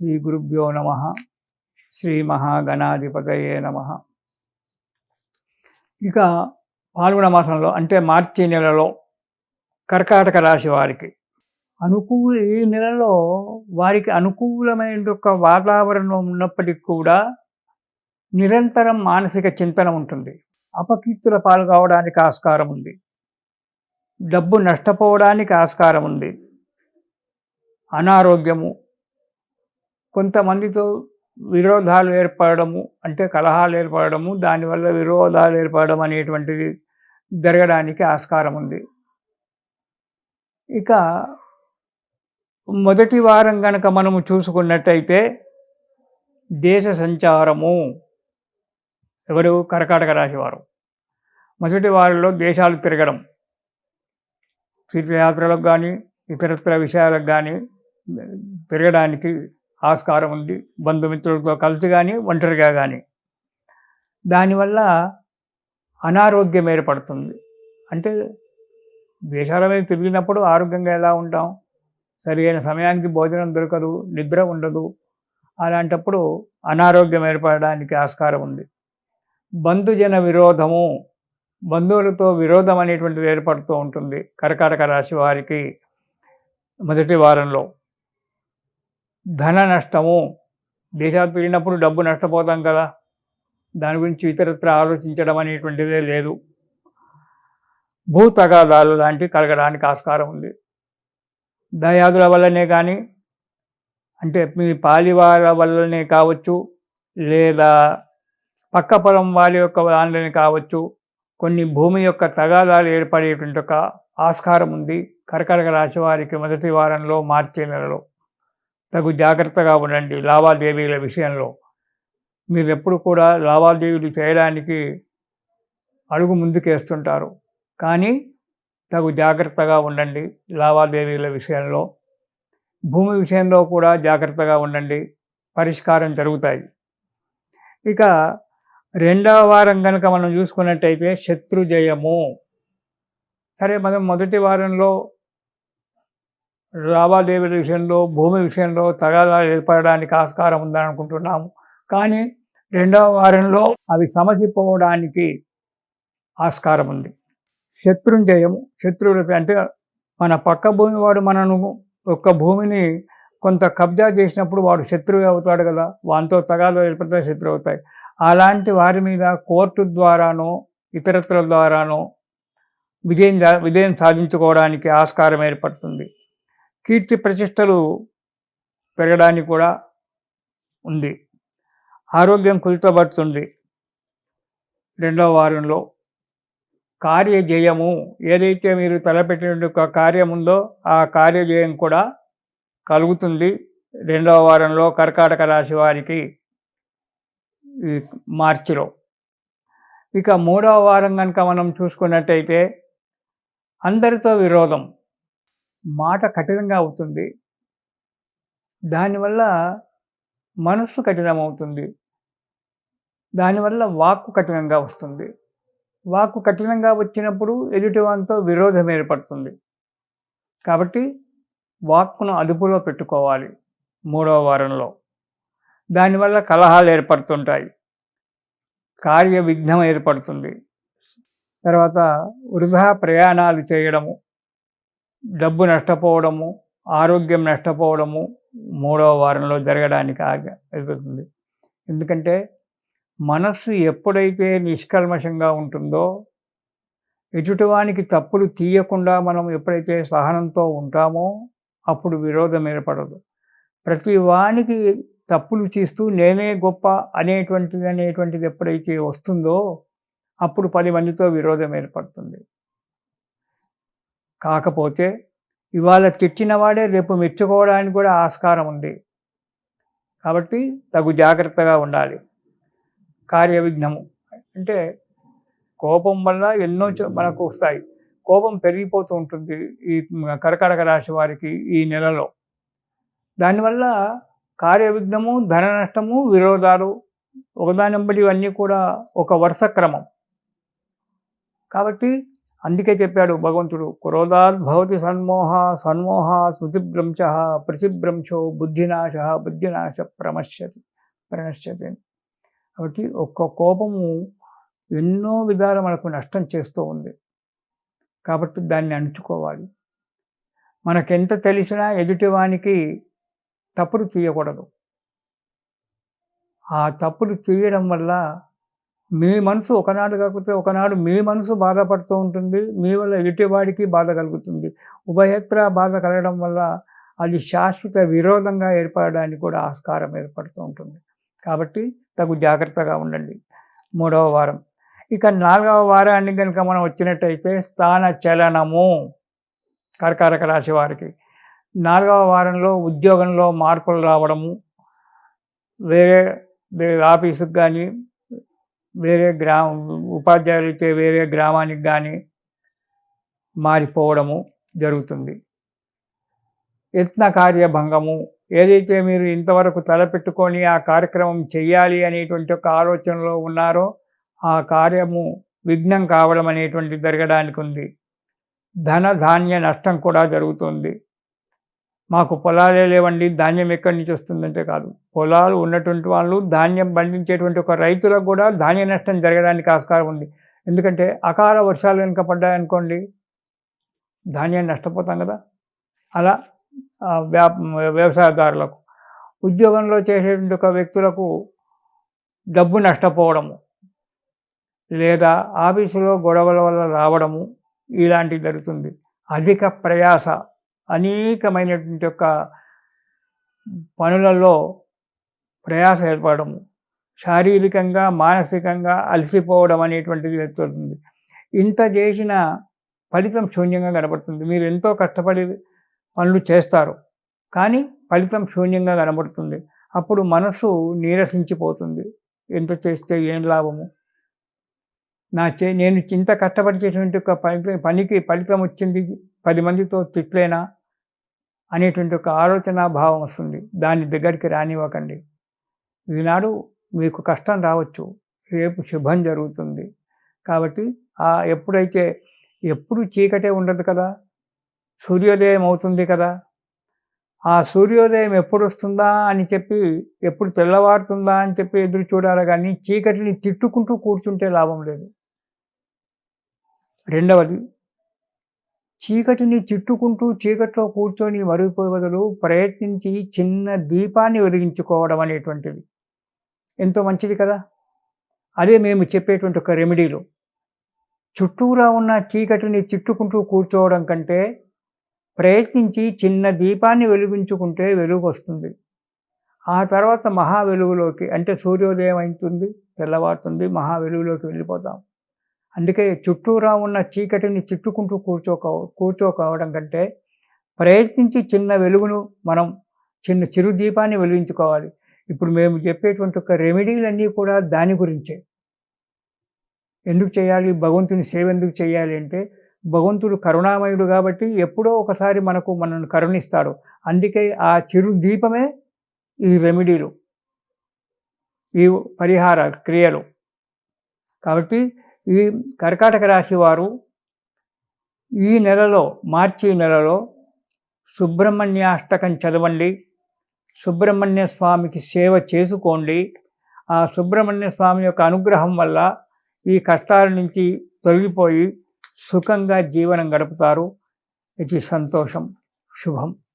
శ్రీ గురుభ్యో నమ. శ్రీ మహాగణాధిపతయే నమ. ఇక పాల్గొన మాసంలో అంటే మార్చి నెలలో కర్కాటక రాశి వారికి. అనుకూల ఈ నెలలో వారికి అనుకూలమైన ఒక వాతావరణం ఉన్నప్పటికీ కూడా నిరంతరం మానసిక చింతన ఉంటుంది. అపకీర్తుల పాలు కావడానికి ఆస్కారం ఉంది. డబ్బు నష్టపోవడానికి ఆస్కారం ఉంది. అనారోగ్యము కొంతమందితో విరోధాలు ఏర్పడము అంటే కలహాలు ఏర్పడము దానివల్ల విరోధాలు ఏర్పడడం అనేటువంటిది జరగడానికి ఆస్కారం ఉంది. ఇక మొదటి వారం కనుక మనము చూసుకున్నట్టయితే దేశ సంచారము. ఎవరు? కర్కాటక రాశివారు మొదటి వారిలో దేశాలు తిరగడం. తీర్థయాత్రలకు కానీ ఇతరత్ర విషయాలకు కానీ తిరగడానికి ఆస్కారం ఉంది బంధుమిత్రులతో కలిసి కానీ ఒంటరిగా కానీ దానివల్ల అనారోగ్యం ఏర్పడుతుంది. అంటే దేశాల మీద తిరిగినప్పుడు ఆరోగ్యంగా ఎలా ఉంటాం? సరైన సమయానికి భోజనం దొరకదు నిద్ర ఉండదు. అలాంటప్పుడు అనారోగ్యం ఏర్పడడానికి ఆస్కారం ఉంది. బంధుజన విరోధము బంధువులతో విరోధం అనేటువంటిది ఏర్పడుతూ ఉంటుంది. కర్కాటక రాశి వారికి మొదటి వారంలో. ధన నష్టము. దేశాలు తిరిగినప్పుడు డబ్బు నష్టపోతాం కదా. దాని గురించి ఇతరత్ర ఆలోచించడం అనేటువంటిదే లేదు. భూ తగాదాలు లాంటివి కలగడానికి ఆస్కారం ఉంది. దయాదుల వల్లనే కానీ అంటే మీ పాలివార వల్లనే కావచ్చు లేదా పక్క పొలం వాళ్ళ యొక్క దానిలోనే కావచ్చు కొన్ని భూమి యొక్క తగాదాలు ఏర్పడేటువంటి ఒక ఆస్కారం ఉంది. కర్కటక రాశి వారికి మొదటి వారంలో మార్చి నెలలో. తగు జాగ్రత్తగా ఉండండి లావాదేవీల విషయంలో. మీరు ఎప్పుడు కూడా లావాదేవీలు చేయడానికి అడుగు ముందుకేస్తుంటారు. కానీ తగు జాగ్రత్తగా ఉండండి లావాదేవీల విషయంలో. భూమి విషయంలో కూడా జాగ్రత్తగా ఉండండి. పరిష్కారం జరుగుతాయి. ఇక రెండవ వారం కనుక మనం చూసుకున్నట్టయితే శత్రుజయము. సరే మనం మొదటి వారంలో లావాదేవీల విషయంలో భూమి విషయంలో తగాదాలు ఏర్పడడానికి ఆస్కారం ఉందని అనుకుంటున్నాము. కానీ రెండవ వారంలో అవి సమసిపోవడానికి ఆస్కారం ఉంది. శత్రుంజయము శత్రువులతో అంటే మన పక్క భూమి వాడు మనను ఒక్క భూమిని కొంత కబ్జా చేసినప్పుడు వాడు శత్రువు అవుతాడు కదా. వానితో తగాదాలు ఏర్పడితే శత్రువు అవుతాయి. అలాంటి వారి మీద కోర్టు ద్వారానో ఇతరత్ర ద్వారానో విజయం విజయం సాధించుకోవడానికి ఆస్కారం ఏర్పడుతుంది. కీర్తి ప్రతిష్టలు పెరగడానికి కూడా ఉంది. ఆరోగ్యం కుదుటపడుతుంది రెండవ వారంలో కార్యజయము. ఏదైతే మీరు తలపెట్టిన ఒక కార్యం ఉందో ఆ కార్యజయం కూడా కలుగుతుంది. రెండవ వారంలో కర్కాటక రాశి వారికి ఈ మార్చిలో. ఇక మూడవ వారం కనుక మనం చూసుకున్నట్టయితే అందరితో విరోధం. మాట కఠినంగా అవుతుంది. దానివల్ల మనస్సు కఠినమవుతుంది. దానివల్ల వాక్కు కఠినంగా వస్తుంది. వాక్కు కఠినంగా వచ్చినప్పుడు ఎదుటివానితో విరోధం ఏర్పడుతుంది. కాబట్టి వాక్కును అదుపులో పెట్టుకోవాలి మూడవ వారంలో. దానివల్ల కలహాలు ఏర్పడుతుంటాయి. కార్య విఘ్నం ఏర్పడుతుంది. తర్వాత వృధా ప్రయాణాలు చేయడము. డబ్బు నష్టపోవడము ఆరోగ్యం నష్టపోవడము మూడవ వారంలో జరగడానికి అయిపోతుంది. ఎందుకంటే మనస్సు ఎప్పుడైతే నిష్కల్మషంగా ఉంటుందో ఎదుటివానికి తప్పులు తీయకుండా మనం ఎప్పుడైతే సహనంతో ఉంటామో అప్పుడు విరోధం ఏర్పడదు. ప్రతి వానికి తప్పులు చేస్తూ నేనే గొప్ప అనేటువంటిది అనేటువంటిది ఎప్పుడైతే వస్తుందో అప్పుడు పది మందితో విరోధం ఏర్పడుతుంది. కాకపోతే ఇవాళ తెచ్చిన వాడే రేపు మెచ్చుకోవడానికి కూడా ఆస్కారం ఉంది. కాబట్టి తగు జాగ్రత్తగా ఉండాలి. కార్య విఘ్నము అంటే కోపం వల్ల ఎన్నో మనకు వస్తాయి. కోపం పెరిగిపోతూ ఉంటుంది ఈ కర్కాటక రాశి వారికి ఈ నెలలో. దానివల్ల కార్య విఘ్నము ధన నష్టము విరోధాలు ఒకదాని ఇవన్నీ కూడా ఒక వరుస క్రమం. కాబట్టి అందుకే చెప్పాడు భగవంతుడు క్రోధాద్భవతి సన్మోహ సన్మోహ స్మృతిభ్రంశ ప్రతిభ్రంశో బుద్ధినాశ బుద్ధినాశ ప్రమశ్యతి ప్రణశ్యతి. కాబట్టి ఒక్క కోపము ఎన్నో విధాలు మనకు నష్టం చేస్తూ ఉంది. కాబట్టి దాన్ని అణుచుకోవాలి. మనకెంత తెలిసినా ఎదుటివానికి తప్పులు తీయకూడదు. ఆ తప్పులు తీయడం వల్ల మీ మనసు ఒకనాడు కాకపోతే ఒకనాడు మీ మనసు బాధపడుతూ ఉంటుంది మీ వల్ల ఎటువాడికి బాధ కలుగుతుంది. ఉభయత్ర బాధ కలగడం వల్ల అది శాశ్వత విరోధంగా ఏర్పడడానికి కూడా ఆస్కారం ఏర్పడుతూ ఉంటుంది. కాబట్టి తగు జాగ్రత్తగా ఉండండి. మూడవ వారం. ఇక నాలుగవ వారాన్ని కనుక మనం వచ్చినట్టయితే స్థాన చలనము కర్కారక రాశి వారికి. నాలుగవ వారంలో ఉద్యోగంలో మార్పులు రావడము వేరే వేరే ఆఫీసుకు కానీ వేరే గ్రామ ఉపాధ్యాయులు ఇచ్చే వేరే గ్రామానికి కానీ మారిపోవడము జరుగుతుంది. యత్న కార్యభంగము ఏదైతే మీరు ఇంతవరకు తలపెట్టుకొని ఆ కార్యక్రమం చెయ్యాలి అనేటువంటి ఒక ఆలోచనలో ఉన్నారో ఆ కార్యము విఘ్నం కావడం అనేటువంటి జరగడానికి ఉంది. ధన ధాన్య నష్టం కూడా జరుగుతుంది. మాకు పొలాలే లేవండి ధాన్యం ఎక్కడి నుంచి వస్తుందంటే కాదు. పొలాలు ఉన్నటువంటి వాళ్ళు ధాన్యం పండించేటువంటి ఒక రైతులకు కూడా ధాన్య నష్టం జరగడానికి ఆస్కారం ఉంది. ఎందుకంటే అకాల వర్షాలు వెనుక పడ్డాయనుకోండి ధాన్యాన్ని నష్టపోతాం కదా. అలా వ్యా వ్యవసాయదారులకు ఉద్యోగంలో చేసేటువంటి ఒక వ్యక్తులకు డబ్బు నష్టపోవడము లేదా ఆఫీసులో గొడవల వల్ల రావడము ఇలాంటివి జరుగుతుంది. అధిక ప్రయాస అనేకమైనటువంటి యొక్క పనులలో ప్రయాస ఏర్పడము. శారీరకంగా మానసికంగా అలసిపోవడం అనేటువంటిది ఏర్పడుతుంది. ఇంత చేసిన ఫలితం శూన్యంగా కనబడుతుంది. మీరు ఎంతో కష్టపడి పనులు చేస్తారు కానీ ఫలితం శూన్యంగా కనబడుతుంది. అప్పుడు మనసు నీరసించిపోతుంది. ఎంత చేస్తే ఏం లాభము? నా చే నేను చింత కష్టపడి చేసినటువంటి ఒక పనికి ఫలితం వచ్చింది పది మందితో తిట్లేనా అనేటువంటి ఒక ఆలోచన భావం వస్తుంది. దాని దగ్గరికి రానివ్వకండి. ఈనాడు మీకు కష్టం రావచ్చు. రేపు శుభం జరుగుతుంది. కాబట్టి ఆ ఎప్పుడైతే ఎప్పుడు చీకటే ఉండదు కదా సూర్యోదయం అవుతుంది కదా ఆ సూర్యోదయం ఎప్పుడు వస్తుందా అని చెప్పి ఎప్పుడు తెల్లవారుతుందా అని చెప్పి ఎదురు చూడాలి కానీ చీకటిని తిట్టుకుంటూ కూర్చుంటే లాభం లేదు. రెండవది చీకటిని చిట్టుకుంటూ చీకట్లో కూర్చొని మరిగిపోయే బదులు ప్రయత్నించి చిన్న దీపాన్ని వెలిగించుకోవడం అనేటువంటిది. ఎంతో మంచిది కదా? అదే మేము చెప్పేటువంటి ఒక రెమెడీలు. చుట్టూరా ఉన్న చీకటిని చిట్టుకుంటూ కూర్చోవడం కంటే ప్రయత్నించి చిన్న దీపాన్ని వెలిగించుకుంటే వెలుగు వస్తుంది. ఆ తర్వాత మహా వెలుగులోకి అంటే సూర్యోదయం అవుతుంది తెల్లవారుతుంది మహా వెలుగులోకి వెళ్ళిపోతాం. అందుకే చుట్టూరా ఉన్న చీకటిని చుట్టుకుంటూ కూర్చోక కూర్చోకోవడం కంటే ప్రయత్నించి చిన్న వెలుగును మనం చిన్న చిరు దీపాన్ని వెలిగించుకోవాలి. ఇప్పుడు మేము చెప్పేటువంటి ఒక రెమెడీలన్నీ కూడా దాని గురించే. ఎందుకు చేయాలి? భగవంతుని సేవ ఎందుకు చేయాలి అంటే భగవంతుడు కరుణామయుడు కాబట్టి ఎప్పుడో ఒకసారి మనకు మనల్ని కరుణిస్తాడు. అందుకే ఆ చిరు దీపమే ఈ రెమెడీలు. ఈ పరిహార క్రియలు. కాబట్టి ఈ కర్కాటక రాశి వారు ఈ నెలలో మార్చి నెలలో సుబ్రహ్మణ్యాష్టకం చదవండి. సుబ్రహ్మణ్య స్వామికి సేవ చేసుకోండి. ఆ సుబ్రహ్మణ్య స్వామి యొక్క అనుగ్రహం వల్ల ఈ కష్టాల నుంచి తొలగిపోయి సుఖంగా జీవనం గడుపుతారు. ఇది సంతోషం. శుభం.